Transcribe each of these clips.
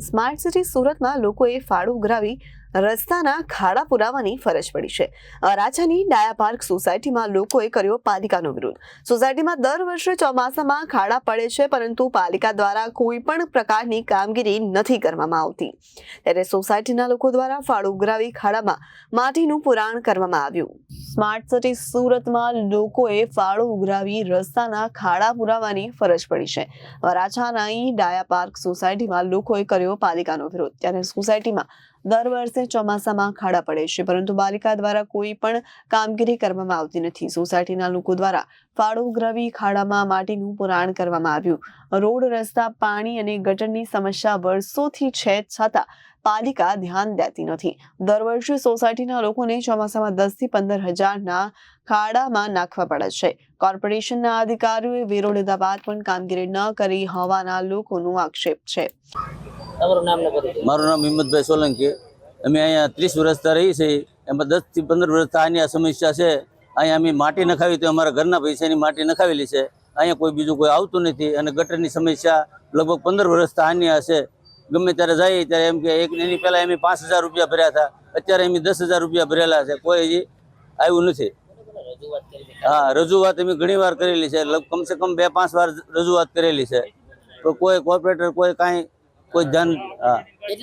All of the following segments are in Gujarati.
સ્માર્ટ સિટી સુરતમાં લોકોએ ફાળો ઉઘરાવી રસ્તાના ખાડા પુરાવાની ફરજ પડી છે. અરાછાની ડાયા પાર્ક સોસાયટીમાં લોકોએ કર્યો પાલિકાનો વિરોધ. સોસાયટીમાં દર વર્ષે ચોમાસામાં ખાડા પડે છે, પરંતુ પાલિકા દ્વારા કોઈ પણ પ્રકારની કામગીરી નથી કરવામાં આવતી. ત્યારે સોસાયટીના લોકો દ્વારા ફાળો ઉઘરાવી ખાડામાં માટીનું પુરાણ કરવામાં આવ્યું. સ્માર્ટ સિટી સુરતમાં લોકોએ ફાળો ઉઘરાવી રસ્તાના ખાડા પુરાવાની ફરજ પડી છે. વરાછાનાઈ ડાયા પાર્ક સોસાયટીમાં લોકોએ કર્યો પાલિકાનો વિરોધ. ત્યારે સોસાયટીમાં દર વર્ષે ચોમાસામાં ખાડા પડે છે, પરંતુ પાલિકા દ્વારા કોઈ પણ કામગીરી કરવામાં આવતી નથી. સોસાયટીના લોકો દ્વારા ફાળો ગ્રવી ખાડામાં માટીનું પુરાણ કરવામાં આવ્યું. રોડ, રસ્તા, પાણી અને ગટરની સમસ્યા વર્ષોથી છે છતાં પાલિકા ધ્યાન દેતી નથી. દર વર્ષે સોસાયટીના લોકોને ચોમાસામાં દસથી પંદર હજારના ખાડામાં નાખવા પડે છે. કોર્પોરેશનના અધિકારીઓએ વેરો લીધા બાદ પણ કામગીરી ન કરી હોવાના લોકોનો આક્ષેપ છે. તમારું નામ ને મારું નામ હિંમતભાઈ સોલંકી. અમે અહીંયા ત્રીસ વર્ષથી રહી છીએ. એમાં દસથી પંદર વર્ષથી આની આ સમસ્યા છે. અહીંયા અમે માટી નખાવી તો અમારા ઘરના પૈસાની માટી નખાવેલી છે. અહીંયા કોઈ બીજું કોઈ આવતું નથી અને ગટરની સમસ્યા લગભગ પંદર વર્ષથી આની આ છે. ગમે ત્યારે જઈએ ત્યારે એમ કે એક એની પહેલાં અમે પાંચ હજાર રૂપિયા ભર્યા હતા. અત્યારે અમે દસ હજાર રૂપિયા ભરેલા છે. કોઈ હજી આવ્યું નથી. હા રજૂઆત અમે ઘણી વાર કરેલી છે. કમસે કમ બે પાંચ વાર રજૂઆત કરેલી છે. તો કોઈ કોર્પોરેટર કોઈ કાંઈ કોઈ ધ્યાન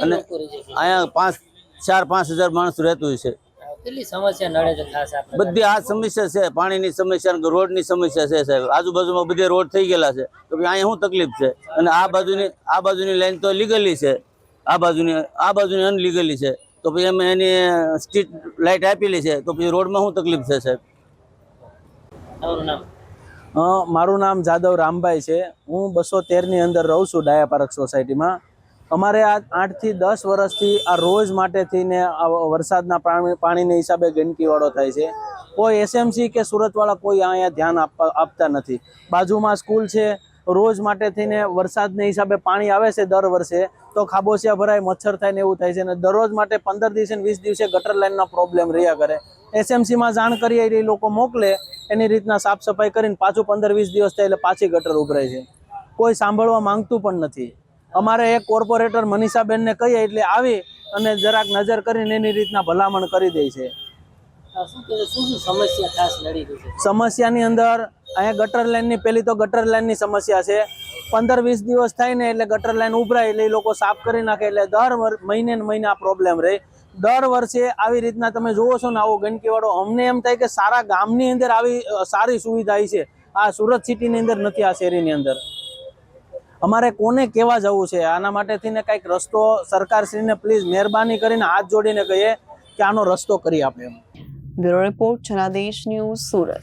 અને અહીંયા પાંચ ચાર પાંચ હજાર માણસ રહેતું છે. કેટલી સમસ્યા નડે છે ખાસ આપણે બધી આ સમસ્યા છે પાણીની સમસ્યા રોડ રોડની સમસ્યા છે સાહેબ. આજુબાજુમાં બધે રોડ થઈ ગયેલા છે. તો અહીંયા શું તકલીફ છે? અને આ બાજુની આ બાજુની લાઈન તો લીગલી છે. આ બાજુની આ બાજુની અનલીગલી છે. તો પછી અમે એની સ્ટ્રીટ લાઇટ આપેલી છે. તો પછી રોડમાં શું તકલીફ છે સાહેબ? મારું નામ જાદવ રામભાઈ છે. હું બસો તેરની અંદર રહું છું ડાયા પાર્ક સોસાયટીમાં. અમારે આ આઠથી દસ વર્ષથી આ રોજ માટે થઈને વરસાદના પાણીને હિસાબે ગંદકીવાળો થાય છે. કોઈ એસએમસી કે સુરતવાળા કોઈ અહીંયા ધ્યાન આપવા આપતા નથી. બાજુમાં સ્કૂલ છે, રોજ માટે થઈને વરસાદને હિસાબે પાણી આવે છે દર વર્ષે, તો ખાબોચિયા ભરાય, મચ્છર થાય ને એવું થાય છે. અને દરરોજ માટે પંદર દિવસે વીસ દિવસે ગટર લાઇનના પ્રોબ્લેમ રહ્યા કરે. એસએમસીમાં જાણ કરીએ એ લોકો મોકલે, એની રીતના સાફ સફાઈ કરીને પાછું પંદર વીસ દિવસ થાય એટલે પાછી ગટર ઉભરાય છે. કોઈ સાંભળવા માંગતું પણ નથી. અમારે એક કોર્પોરેટર મનીષાબેનને કહીએ એટલે આવી અને જરાક નજર કરીને એની રીતના ભલામણ કરી દે છે. સમસ્યાની અંદર અહીંયા ગટર લાઇનની પેલી તો ગટર લાઇનની સમસ્યા છે. પંદર વીસ દિવસ થાય ને એટલે ગટર લાઇન ઉભરાય એટલે એ લોકો સાફ કરી નાખે એટલે દર મહિને ને મહિને આ પ્રોબ્લેમ રહે. દર વર્ષે આવી રીતના તમે જુઓ છો ને આવો ગંદકીવાળો અમને એમ થાય કે સારા ગામની અંદર આવી સારી સુવિધા છે. આ સુરત સિટીની અંદર નથી આ શેરીની અંદર. અમારે કોને કેવા જવું છે? આના માટેથીને કંઈક રસ્તો સરકારશ્રીને પ્લીઝ મહેરબાની કરીને હાથ જોડીને કહીએ કે આનો રસ્તો કરી આપે એમ. Bureau report Janadesh news Surat.